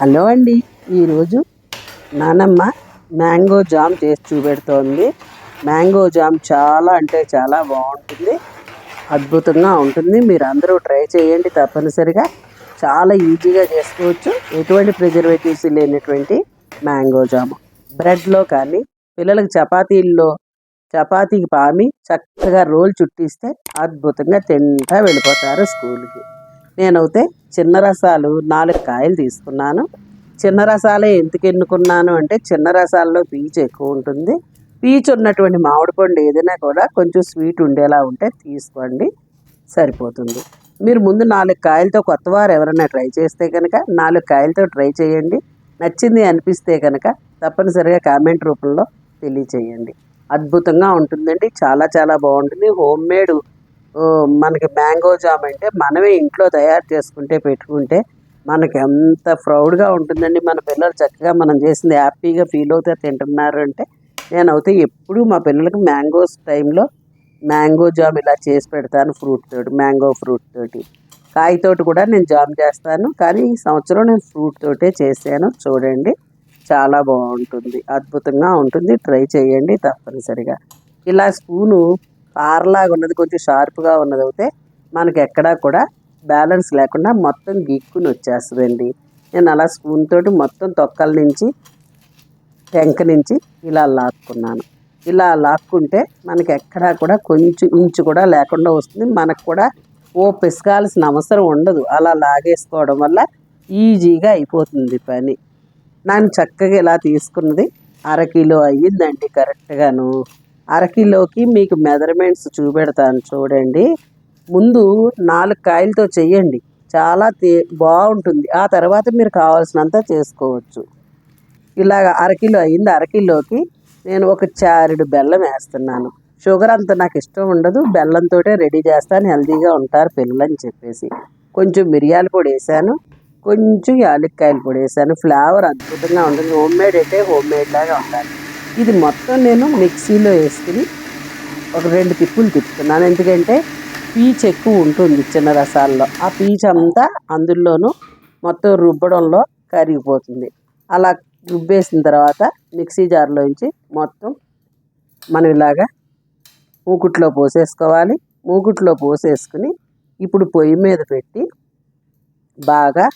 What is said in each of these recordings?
Hello అండి. ఈరోజు నానమ్మ మ్యాంగో జామ్ చేసి చూపెడుతోంది. మ్యాంగో జామ్ చాలా అంటే చాలా బాగుంటుంది. అద్భుతంగా ఉంటుంది. మీరు అందరూ ట్రై చేయండి తప్పనిసరిగా. చాలా ఈజీగా చేసుకోవచ్చు. ఎటువంటి ప్రిజర్వేటివ్స్ లేనటువంటి మ్యాంగో జామ్. బ్రెడ్లో కానీ పిల్లలకు చపాతీల్లో చపాతీకి పామి చక్కగా రోల్ చుట్టిస్తే అద్భుతంగా తింటా వెళ్ళిపోతారు స్కూల్కి. నేనైతే చిన్న రసాలు నాలుగు కాయలు తీసుకున్నాను. చిన్న రసాలే ఎందుకు ఎన్నుకున్నాను అంటే చిన్న రసాల్లో పీచు ఎక్కువ ఉంటుంది. పీచు ఉన్నటువంటి మామిడి పండు ఏదైనా కూడా కొంచెం స్వీట్ ఉండేలా ఉంటే తీసుకోండి సరిపోతుంది. మీరు ముందు నాలుగు కాయలతో కొత్త వారు ఎవరైనా ట్రై చేస్తే కనుక నాలుగు కాయలతో ట్రై చేయండి. నచ్చింది అనిపిస్తే కనుక తప్పనిసరిగా కామెంట్ రూపంలో తెలియచేయండి. అద్భుతంగా ఉంటుందండి చాలా చాలా బాగుంటుంది. హోమ్ మేడ్ మనకి మ్యాంగో జామ్ అంటే మనమే ఇంట్లో తయారు చేసుకుంటే పెట్టుకుంటే మనకి ఎంత ప్రౌడ్గా ఉంటుందండి. మన పిల్లలు చక్కగా మనం చేసింది హ్యాపీగా ఫీల్ అవుతే తింటున్నారు అంటే నేను అయితే ఎప్పుడూ మా పిల్లలకి మ్యాంగోస్ టైంలో మ్యాంగో జామ్ ఇలా చేసి పెడతాను ఫ్రూట్ తోటి మ్యాంగో ఫ్రూట్ తోటి. కాయతోటి కూడా నేను జామ్ చేస్తాను కానీ ఈ సంవత్సరం నేను ఫ్రూట్ తోటే చేశాను. చూడండి చాలా బాగుంటుంది అద్భుతంగా ఉంటుంది. ట్రై చేయండి తప్పనిసరిగా. ఇలా స్పూను పారలాగా ఉన్నది కొంచెం షార్ప్గా ఉన్నది అయితే మనకి ఎక్కడా కూడా బ్యాలెన్స్ లేకుండా మొత్తం గీక్కుని వచ్చేస్తుందండి. నేను అలా స్పూన్ తోటి మొత్తం తొక్కల నుంచి టెంక నుంచి ఇలా లాక్కున్నాను. ఇలా లాక్కుంటే మనకి ఎక్కడా కూడా కొంచెం ఇంచు కూడా లేకుండా వస్తుంది. మనకు కూడా ఓ పిసకాల్సిన అవసరం ఉండదు. అలా లాగేసుకోవడం వల్ల ఈజీగా అయిపోతుంది పని. నన్ను చక్కగా ఇలా తీసుకున్నది అరకిలో అయ్యిందండి కరెక్ట్గాను అరకిలోకి మీకు మెజర్మెంట్స్ చూపెడతాను చూడండి. ముందు నాలుగు కాయలతో చేయండి చాలా తే బాగుంటుంది. ఆ తర్వాత మీరు కావాల్సినంత చేసుకోవచ్చు. ఇలాగ అరకిలో అయింది. అరకిలోకి నేను ఒక చారుడు బెల్లం వేస్తున్నాను. షుగర్ అంత నాకు ఇష్టం ఉండదు. బెల్లంతో రెడీ చేస్తాను. హెల్తీగా ఉంటారు పిల్లలు అని చెప్పేసి. కొంచెం మిరియాల పొడి వేసాను. కొంచెం యాలక్కాయలు పొడి వేసాను. ఫ్లేవర్ అద్భుతంగా ఉంటుంది. హోమ్ మేడ్ అయితే హోమ్ మేడ్ లాగా ఉండాలి. ఇది మొత్తం నేను మిక్సీలో వేసుకుని ఒక రెండు తిప్పులు తిప్పుతున్నాను. ఎందుకంటే పీచ్ ఎక్కువ ఉంటుంది చిన్న రసాల్లో. ఆ పీచ్ అంతా అందులోనూ మొత్తం రుబ్బడంలో కరిగిపోతుంది. అలా రుబ్బేసిన తర్వాత మిక్సీ జార్లోంచి మొత్తం మనం ఇలాగా మూకుట్లో పోసేసుకోవాలి. మూకుట్లో పోసేసుకుని ఇప్పుడు పొయ్యి మీద పెట్టి బాగా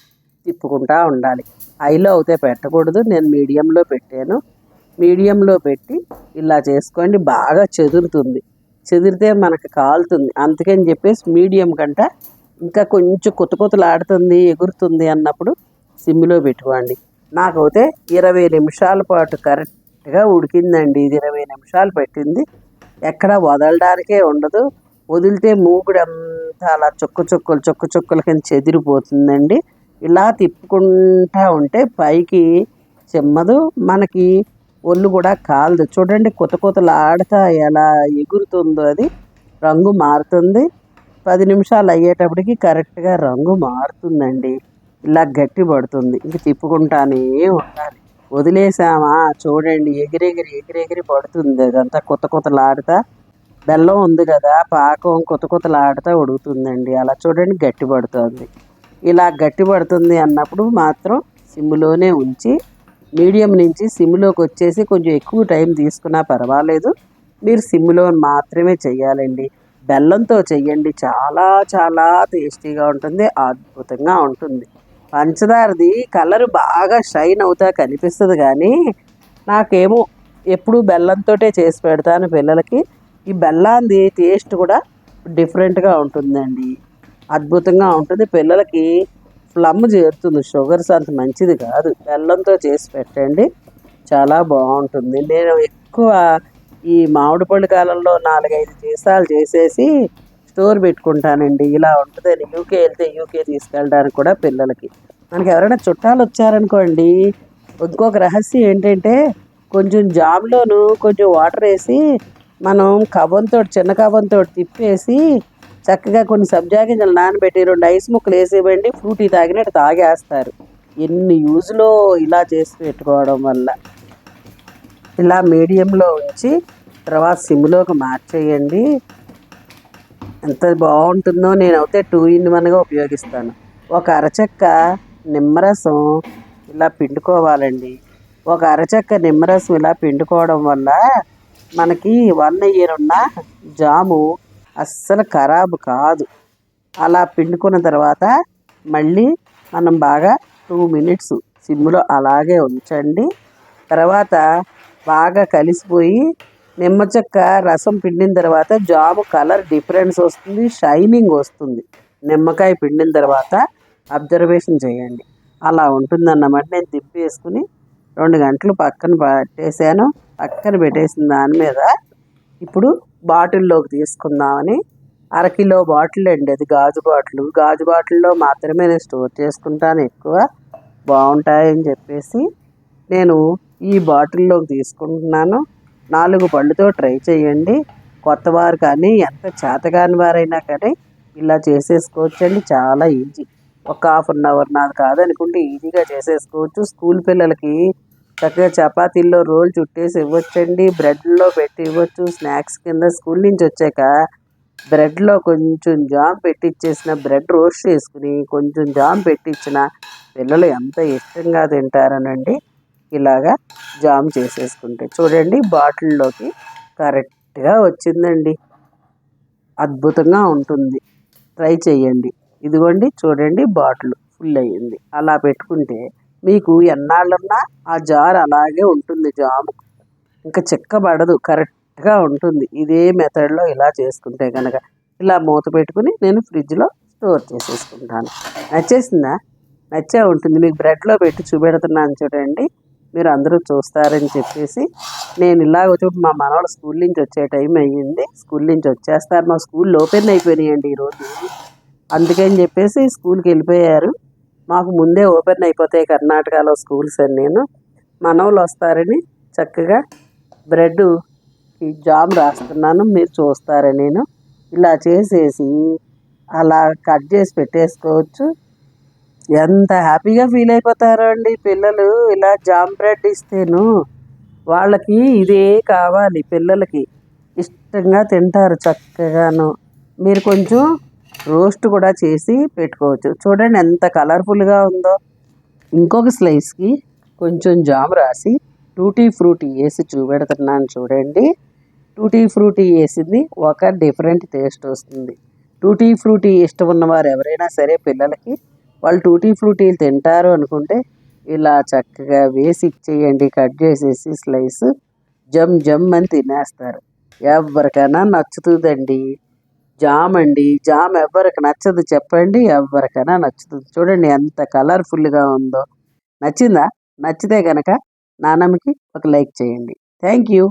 తిప్పుకుంటా ఉండాలి. హైలో అయితే పెట్టకూడదు. నేను మీడియంలో పెట్టాను. మీడియంలో పెట్టి ఇలా చేసుకోండి బాగా చెదురుతుంది. చెదిరితే మనకు కాలుతుంది. అందుకని చెప్పేసి మీడియం కంట ఇంకా కొంచెం కొత్త కొత్తలాడుతుంది ఎగురుతుంది అన్నప్పుడు సిమ్లో పెట్టుకోండి. నాకైతే ఇరవై నిమిషాల పాటు కరెక్ట్గా ఉడికిందండి. ఇది ఇరవై నిమిషాలు పెట్టింది. ఎక్కడ వదలడానికే ఉండదు. వదిలితే మూగుడు అంతా అలా చుక్క చుక్కలు చుక్క చుక్కల కింద చెదిరిపోతుందండి. ఇలా తిప్పుకుంటా ఉంటే పైకి చెమ్మదు. మనకి ఒళ్ళు కూడా కాలదు. చూడండి కొత్త కొత్తలు ఆడుతా ఎలా ఎగురుతుందో అది. రంగు మారుతుంది. పది నిమిషాలు అయ్యేటప్పటికి కరెక్ట్గా రంగు మారుతుందండి. ఇలా గట్టి పడుతుంది. ఇంక తిప్పుకుంటానే ఉండాలి. వదిలేసామా? చూడండి ఎగిరెగిరి ఎగిరెగిరి పడుతుంది అదంతా కొత్త కొత్తలు ఆడుతా. బెల్లం ఉంది కదా పాకం కొత్త కొత్తలు ఆడుతా ఉడుకుతుందండి. అలా చూడండి గట్టి పడుతుంది. ఇలా గట్టి పడుతుంది అన్నప్పుడు మాత్రం సిమ్లోనే ఉంచి మీడియం నుంచి సిమ్లోకి వచ్చేసి కొంచెం ఎక్కువ టైం తీసుకున్నా పర్వాలేదు. మీరు సిమ్లో మాత్రమే చేయాలండి బెల్లంతో చెయ్యండి. చాలా చాలా టేస్టీగా ఉంటుంది అద్భుతంగా ఉంటుంది. పంచదారది కలర్ బాగా షైన్ అవుతా కనిపిస్తుంది కానీ నాకేమో ఎప్పుడు బెల్లంతోటే చేసి పెడతాను పిల్లలకి. ఈ బెల్లాంది టేస్ట్ కూడా డిఫరెంట్గా ఉంటుందండి. అద్భుతంగా ఉంటుంది. పిల్లలకి ప్లమ్ చేరుతుంది. షుగర్స్ అంత మంచిది కాదు. బెల్లంతో చేసి పెట్టండి. చాలా బాగుంటుంది. నేను ఎక్కువ ఈ మామిడి పళ్ళు కాలంలో నాలుగైదు సీసాలు చేసేసి స్టోర్ పెట్టుకుంటానండి. ఇలా ఉంటుందని యూకే వెళ్తే యూకే తీసుకెళ్ళడానికి కూడా పిల్లలకి. మనకి ఎవరైనా చుట్టాలు వచ్చారనుకోండి ఇంకొక రహస్యం ఏంటంటే కొంచెం జామ్లోను కొంచెం వాటర్ వేసి మనం కవ్వంతో చిన్న కవ్వంతో తిప్పేసి చక్కగా కొన్ని సబ్జా గింజలు నానబెట్టి రెండు ఐస్ ముక్కలు వేసేవండి ఫ్రూటీ తాగినట్టు తాగేస్తారు. ఎన్ని యూజ్లో ఇలా చేసి పెట్టుకోవడం వల్ల. ఇలా మీడియంలో ఉంచి తర్వాత సిమ్లోకి మార్చేయండి. ఎంత బాగుంటుందో నేనైతే టూ ఇన్ వన్గా ఉపయోగిస్తాను. ఒక అరచక్క నిమ్మరసం ఇలా పిండుకోవాలండి. ఒక అరచక్క నిమ్మరసం ఇలా పిండుకోవడం వల్ల మనకి వన్ ఇయర్ ఉన్న జాము అస్సలు ఖరాబు కాదు. అలా పిండుకున్న తర్వాత మళ్ళీ మనం బాగా టూ మినిట్స్ సిమ్లో అలాగే ఉంచండి. తర్వాత బాగా కలిసిపోయి నిమ్మ చెక్క రసం పిండిన తర్వాత జాము కలర్ డిఫరెన్స్ వస్తుంది షైనింగ్ వస్తుంది. నిమ్మకాయ పిండిన తర్వాత అబ్జర్వేషన్ చేయండి. అలా ఉంటుందన్నమాట. నేను తిప్పేసుకుని రెండు గంటలు పక్కన పెట్టేసాను పక్కన పెట్టేసిన దాని మీద ఇప్పుడు బాటిల్లోకి తీసుకుందామని అరకిలో బాటిల్ అండి అది గాజు బాటిల్. గాజు బాటిల్లో మాత్రమే నేను స్టోర్ చేసుకుంటాను ఎక్కువ. బాగుంటాయని చెప్పేసి నేను ఈ బాటిల్లోకి తీసుకుంటున్నాను. నాలుగు పళ్ళుతో ట్రై చేయండి. కొత్త వారు కానీ ఎంత చేతగాని వారైనా కానీ ఇలా చేసేసుకోవచ్చండి. చాలా ఈజీ. ఒక హాఫ్ అన్ అవర్ నాది కాదనుకుంటే ఈజీగా చేసేసుకోవచ్చు. స్కూల్ పిల్లలకి చక్కగా చపాతీల్లో రోల్ చుట్టేసి ఇవ్వచ్చండి. బ్రెడ్లో పెట్టి ఇవ్వచ్చు. స్నాక్స్ కింద స్కూల్ నుంచి వచ్చాక బ్రెడ్లో కొంచెం జామ్ పెట్టిచ్చేసిన బ్రెడ్ రోస్ట్ చేసుకుని కొంచెం జామ్ పెట్టించిన పిల్లలు ఎంత ఇష్టంగా తింటారనండి. ఇలాగా జామ్ చేసేసుకుంటే చూడండి బాటిల్లోకి కరెక్ట్గా వచ్చిందండి. అద్భుతంగా ఉంటుంది. ట్రై చేయండి ఇదిగోండి చూడండి బాటిల్ ఫుల్ అయ్యింది. అలా పెట్టుకుంటే మీకు ఎన్నాళ్ళున్నా ఆ జార్ అలాగే ఉంటుంది జాము. ఇంకా చెక్కబడదు కరెక్ట్గా ఉంటుంది. ఇదే మెథడ్లో ఇలా చేసుకుంటే కనుక ఇలా మూత పెట్టుకుని నేను ఫ్రిడ్జ్లో స్టోర్ చేసేసుకుంటాను. నచ్చేసిందా? నచ్చే ఉంటుంది. మీకు బ్రెడ్లో పెట్టి చూపెడుతున్నాను చూడండి. మీరు అందరూ చూస్తారని చెప్పేసి నేను ఇలా వచ్చి మా మనవాళ్ళు స్కూల్ నుంచి వచ్చే టైం అయ్యింది. స్కూల్ నుంచి వచ్చేస్తారు. మా స్కూల్ ఓపెన్ అయిపోయినాయండి ఈరోజు. అందుకని చెప్పేసి స్కూల్కి వెళ్ళిపోయారు. మాకు ముందే ఓపెన్ అయిపోతాయి కర్ణాటకలో స్కూల్స్ అని నేను మనవలు వస్తారని చక్కగా బ్రెడ్ జామ్ రాస్తున్నాను మీరు చూస్తారని నేను. ఇలా చేసేసి అలా కట్ చేసి పెట్టేసుకోవచ్చు. ఎంత హ్యాపీగా ఫీల్ అయిపోతారో అండి పిల్లలు. ఇలా జామ్ బ్రెడ్ ఇస్తేను వాళ్ళకి ఇదే కావాలి పిల్లలకి. ఇష్టంగా తింటారు చక్కగాను. మీరు కొంచెం రోస్ట్ కూడా చేసి పెట్టుకోవచ్చు. చూడండి ఎంత కలర్ఫుల్గా ఉందో. ఇంకొక స్లైస్కి కొంచెం జామ్ రాసి టూటీ ఫ్రూటీ వేసి చూపెడుతున్నాను చూడండి. టూటీ ఫ్రూటీ వేసింది ఒక డిఫరెంట్ టేస్ట్ వస్తుంది. టూటీ ఫ్రూటీ ఇష్టం ఉన్నవారు ఎవరైనా సరే పిల్లలకి వాళ్ళు టూటీ ఫ్రూటీలు తింటారు అనుకుంటే ఇలా చక్కగా వేసి ఇచ్చేయండి. కట్ చేసేసి స్లైస్ జమ్ జమ్ అని తినేస్తారు. ఎవరికైనా నచ్చుతుందండి. జామ్ అండి జామ్ ఎవరికి నచ్చదు చెప్పండి ఎవరికైనా నచ్చుతుంది. చూడండి ఎంత కలర్ఫుల్గా ఉందో. నచ్చిందా? నచ్చితే కనుక నానమ్మకి ఒక లైక్ చేయండి. Thank you